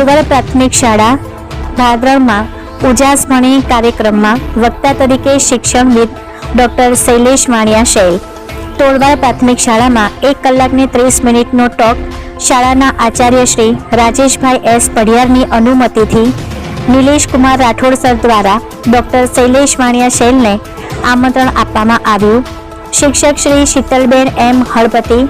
ટોલવર પ્રાથમિક શાળા ભાદરણમાં ઉજાસમણી કાર્યક્રમમાં વક્તા તરીકે શિક્ષણવિદ ડોક્ટર શૈલેષ વાણિયા શૈલ. ટોળવાડ પ્રાથમિક શાળામાં એક કલાકને ત્રીસ મિનિટનો ટોક શાળાના આચાર્ય શ્રી રાજેશભાઈ એસ પઢિયારની અનુમતિથી નિલેશ કુમાર રાઠોડ સર દ્વારા ડોક્ટર શૈલેષ વાણિયા શૈલને આમંત્રણ આપવામાં આવ્યું. શિક્ષક શ્રી શીતલબેન એમ હળપતિ,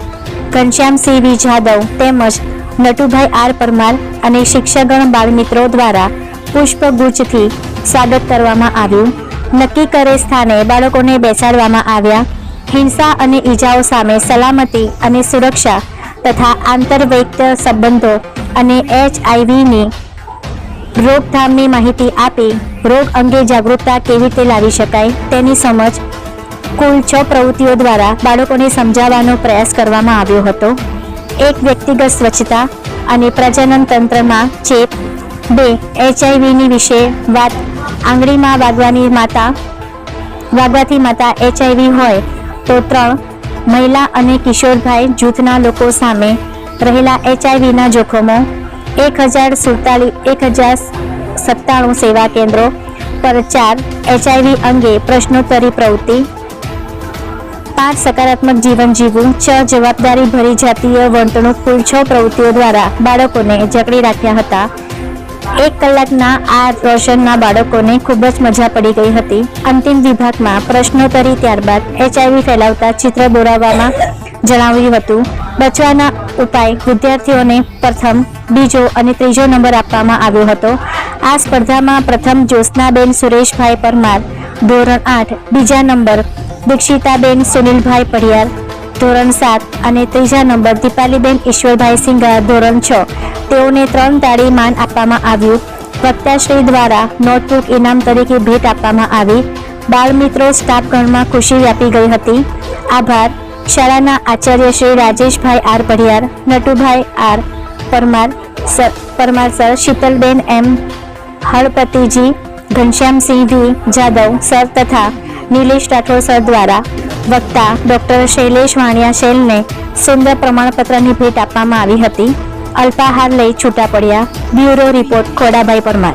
ઘનશ્યામસિંહ વી જાદવ તેમજ નટુભાઈ આર પરમાર અને શિક્ષકગણ બાળમિત્રો દ્વારા પુષ્પગુચ્છથી સ્વાગત કરવામાં આવ્યું. નક્કી કરે સ્થાને બાળકોને બેસાડવામાં આવ્યા. હિંસા અને ઈજાઓ સામે સલામતી અને સુરક્ષા તથા આંતરવૈક્ત સંબંધો અને એચઆઈવીની રોકથામની માહિતી આપી રોગ અંગે જાગૃતતા કેવી રીતે લાવી શકાય તેની સમજ કુલ છ પ્રવૃત્તિઓ દ્વારા બાળકોને સમજાવવાનો પ્રયાસ કરવામાં આવ્યો હતો. એક વ્યક્તિગત સ્વચ્છતા અને પ્રજનન તંત્રમાં ચેપ, બે એચઆઈવીની વિશે વાત આંગળીમાં વાગવાની માતા, વાગવાથી માતા એચઆઈવી હોય તો ત્રણ મહિલા અને કિશોરભાઈ જૂથના લોકો સામે રહેલા એચઆઈવીના જોખમો, એક હજાર સુડતાલીસ એક હજાર સત્તાણું સેવા કેન્દ્રો, પર ચાર એચઆઈવી અંગે પ્રશ્નોત્તરી પ્રવૃત્તિ પાંચ સકારાત્મક જીવન જીવવું, છ જવાબદારી ભરી જાતીય વર્તણૂક કુલ છ પ્રવૃત્તિઓ દ્વારા બાળકોને જકડી રાખ્યા હતા. એક કલાકના આ રોશનના બાળકોને ખૂબ જ મજા પડી ગઈ હતી. અંતિમ વિભાગમાં પ્રશ્નોત્તરી ત્યારબાદ એચઆઈવી ફેલાવતા ચિત્ર દોરાવવામાં જણાવ્યું હતું. બચવાના ઉપાય વિદ્યાર્થીઓને પ્રથમ, બીજો અને ત્રીજો નંબર આપવામાં આવ્યો હતો. આ સ્પર્ધામાં પ્રથમ જ્યોત્સનાબેન સુરેશભાઈ પરમાર, ધોરણ આઠ, બીજા નંબર દીક્ષિતાબેન, સુનિલભાઈ પડિયાર ધોરણ સાત અને ત્રીજા નંબર દીપાલીબેન ઈશ્વરભાઈ સિંઘા, ધોરણ છ. તેઓને ત્રણ તાળી માન આપવામાં આવ્યું. વક્તાશ્રી દ્વારા નોટબુક ઇનામ તરીકે ભેટ આપવામાં આવી. બાળ મિત્રો સ્ટાફગણમાં ખુશી વ્યાપી ગઈ હતી. આભાર. શાળાના Acharya Shri Rajeshbhai R Padhiyar, Natubhai R Parmar, sir Parmar sir Shitalben M, Halpatiji Ghanshyamsinh V Jadav sir તથા નિલેશ રાઠોડ સર દ્વારા વક્તા ડોક્ટર શૈલેષ વાણિયા શૈલને સુંદર પ્રમાણપત્રની ભેટ આપવામાં આવી હતી. અલ્પાહાર લઈ છૂટા પડ્યા. Bureau report Khodabhai Parmar.